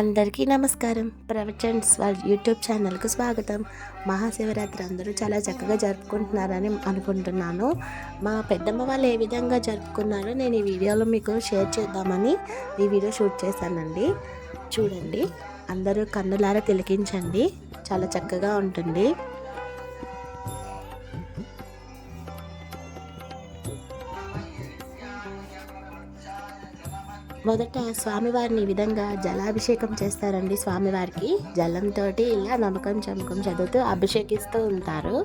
అందరికీ నమస్కారం. ప్రవచన్స్ వాళ్ళ యూట్యూబ్ ఛానల్కు స్వాగతం. మహాశివరాత్రి అందరూ చాలా చక్కగా జరుపుకుంటున్నారని అనుకుంటున్నాను. మా పెద్దమ్మ వాళ్ళు ఏ విధంగా జరుపుకున్నారో నేను ఈ వీడియోలో మీకు షేర్ చేద్దామని ఈ వీడియో షూట్ చేశానండి. చూడండి. అందరూ కన్నులారా తిలకించండి. చాలా చక్కగా ఉంటుంది. మొదట స్వామివారిని ఈ విధంగా జలాభిషేకం చేస్తారండి స్వామివారికి. జలంతో ఇలా నమ్మకం చమకం చదువుతూ అభిషేకిస్తూ ఉంటారు.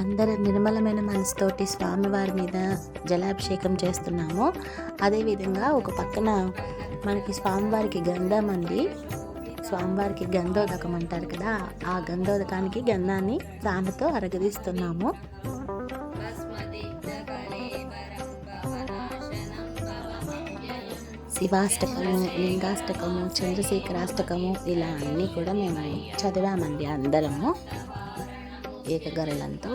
అందరం నిర్మలమైన మనసుతోటి స్వామివారి మీద జలాభిషేకం చేస్తున్నాము. అదేవిధంగా ఒక పక్కన మనకి స్వామివారికి గంధం అండి. స్వామివారికి గంధోదకం అంటారు కదా ఆ గంధోదకానికి గంధాన్ని దానితో అరగదీస్తున్నాము. శివాష్టకము లింగాష్టకము చంద్రశేఖరాష్టకము ఇలా అన్నీ కూడా మేము చదివామండి అందరము. ఏకగరలంతో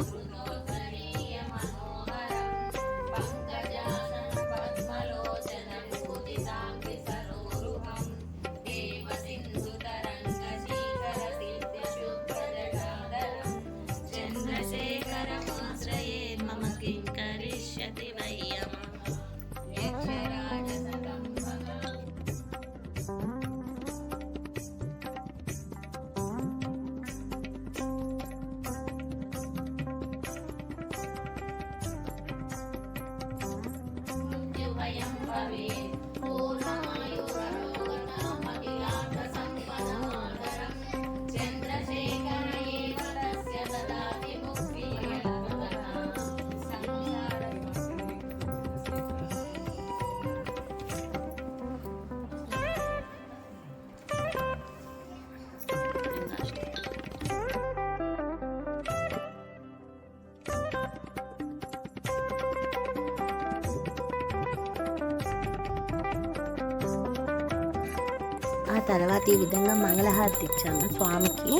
తర్వాత ఈ విధంగా మంగళహారతి ఇచ్చాము స్వామికి.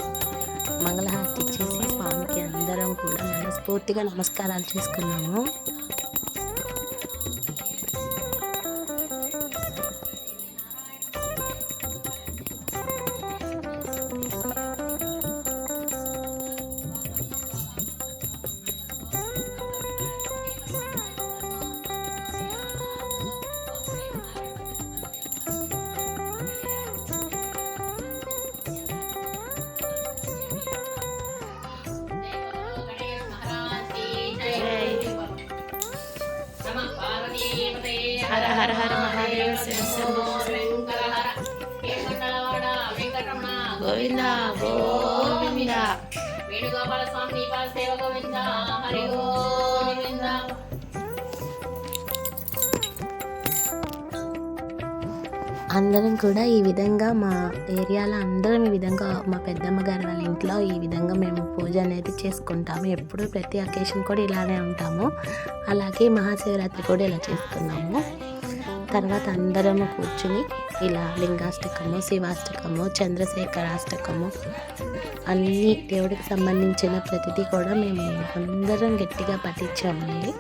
మంగళహారతి ఇచ్చేసి స్వామికి అందరం కూడా మనస్ఫూర్తిగా నమస్కారాలు చేసుకున్నాము. హర హర హర మహాదేవ గోవింద గోవింద వేణుగోపాల స్వామి దీపాల సేవ గోవింద హరి గోవింద అందరం కూడా ఈ విధంగా మా ఏరియాలో అందరం ఈ విధంగా మా పెద్దమ్మ గారి వాళ్ళ ఇంట్లో ఈ విధంగా మేము పూజ అనేది చేసుకుంటాము. ఎప్పుడు ప్రతి అకేషన్ కూడా ఇలానే ఉంటాము. అలాగే మహాశివరాత్రి కూడా ఇలా చేసుకున్నాము. తర్వాత అందరము కూర్చుని ఇలా లింగాష్టకము శివాష్టకము చంద్రశేఖరాష్టకము అన్ని దేవుడికి సంబంధించిన ప్రతిదీ కూడా మేము అందరం గట్టిగా పఠించామండి.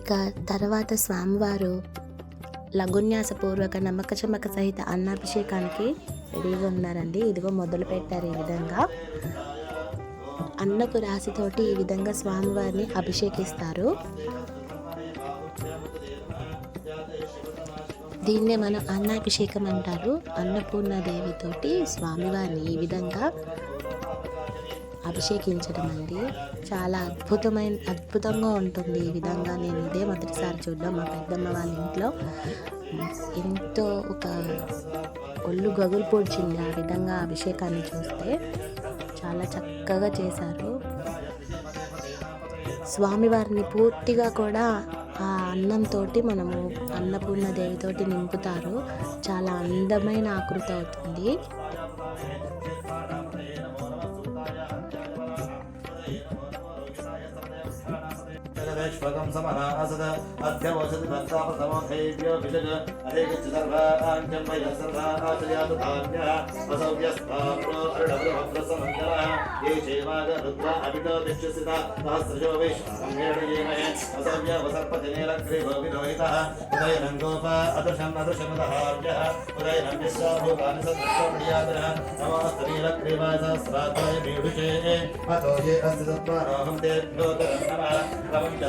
ఇక తర్వాత స్వామివారు లఘున్యాసపూర్వక నమ్మక చమ్మక సహిత అన్నాభిషేకానికి రెడీగా ఉన్నారండి. ఇదిగో మొదలు పెట్టారు ఈ విధంగా. అన్నపు రాశితోటి ఈ విధంగా స్వామివారిని అభిషేకిస్తారు. దీన్నే మనం అన్నాభిషేకం అంటారు. అన్నపూర్ణ దేవితోటి స్వామివారిని ఈ విధంగా అభిషేకించడం అండి చాలా అద్భుతమైన అద్భుతంగా ఉంటుంది ఈ విధంగా నేను ఇదే మొదటిసారి చూడడం. మా పెద్దమ్మ వాళ్ళ ఇంట్లో ఎంతో ఒక ఒళ్ళు గగులు పొడిచింది ఆ విధంగా అభిషేకాన్ని చూస్తే. చాలా చక్కగా చేశారు. స్వామివారిని పూర్తిగా కూడా ఆ అన్నంతో మనము అన్నపూర్ణ దేవితోటి నింపుతారు. చాలా అందమైన ఆకృతి అవుతుంది. सर्वैश्वकं समनासत अध्यवसति भर्ता प्रथमथेभ्यो विजय। अरेगच्छ सर्वाञ्जं वय सर्वाचयातु धान्यः। वसव्यस्ताप्रो अर्णवभद्रसमञ्जनः ये चैवागरुद्र अभितो दिक्षसिता सहस्रजो वैश्वमेणयेमहे वसव्यवसर्पजनेरग्रेभो विरोहितः उदयनङ्गोप अदृशम् अदृशमदहार्यः उदयनङ्गस्वाभूतानि सदृशोपडियादरः नमस्तरीरग्रेवासहस्राताय मेढुषे अतो ये अस्ति सत्त्वारोहं ते लोकरं नमः प्रवञ्च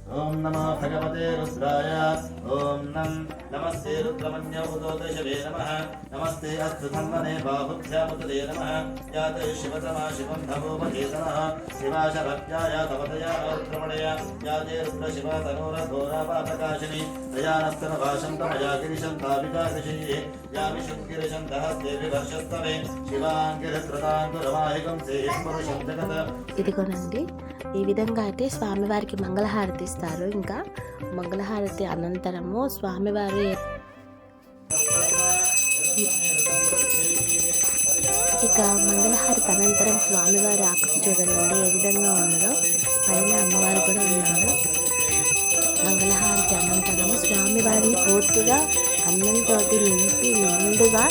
ఓం నమో భగవతే రుద్రాయ. ఓం నం నమస్తే రుద్రమన్యోదోదశవే నమ. నమస్తే అస్తు ధన్వనే బాహుధ్యాపతదే నమ. యాత శివతమా శివం నమోపచేతన శివాశరభ్యాయ తపతయా రుద్రమణయ. యాతే రుద్రశివ తనోరఘోరాపాపకాశిని దయానస్తన భాషం తమయా గిరిశం తాపికాశిషియే యామిషుద్గిరిశం దహస్తేవి వర్షస్తవే శివాంగిరత్రదాంగురమాహికం సేయం పురుషం జగత. ఇదిగోనండి ఈ విధంగా అయితే స్వామివారికి మంగళహారతి ఇస్తారు. ఇంకా మంగళహారతి అనంతరము స్వామివారి ఇక మంగళహారతి అనంతరం స్వామివారి ఆకృతి చూడండి ఏ విధంగా ఉన్నదో పైన అమ్మవారు కూడా ఉన్నారు. మంగళహారతి అనంతరం స్వామివారిని పూర్తిగా అన్నంతో నింపి నిండుగా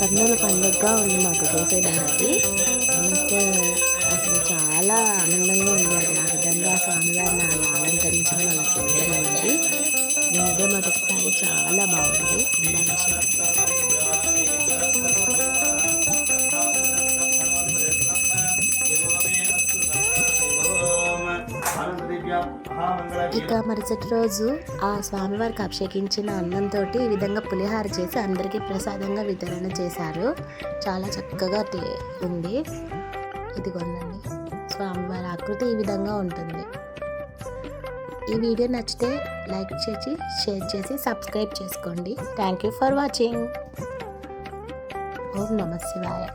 కన్నుల పండుగగా ఉంది మాకు చూసేదానికి అంటే అసలు చాలా ఆనందంగా ఉండేది ఆ విధంగా స్వామివారిని అలా అలంకరించడం అలా చూడడం అనేది. నేను మొదటిసారి చాలా బాగుంది. కుంభాభిషేకం ఇక మరుసటి రోజు ఆ స్వామివారికి అభిషేకించిన అన్నంతో ఈ విధంగా పులిహార చేసి అందరికీ ప్రసాదంగా వితరణ చేశారు. చాలా చక్కగా ఉంది ఉంది. ఇదిగోండి స్వామివారి ఆకృతి ఈ విధంగా ఉంటుంది. ఈ వీడియో నచ్చితే లైక్ చేసి షేర్ చేసి సబ్స్క్రైబ్ చేసుకోండి. Thank you for watching. ఓం నమ శివాయ.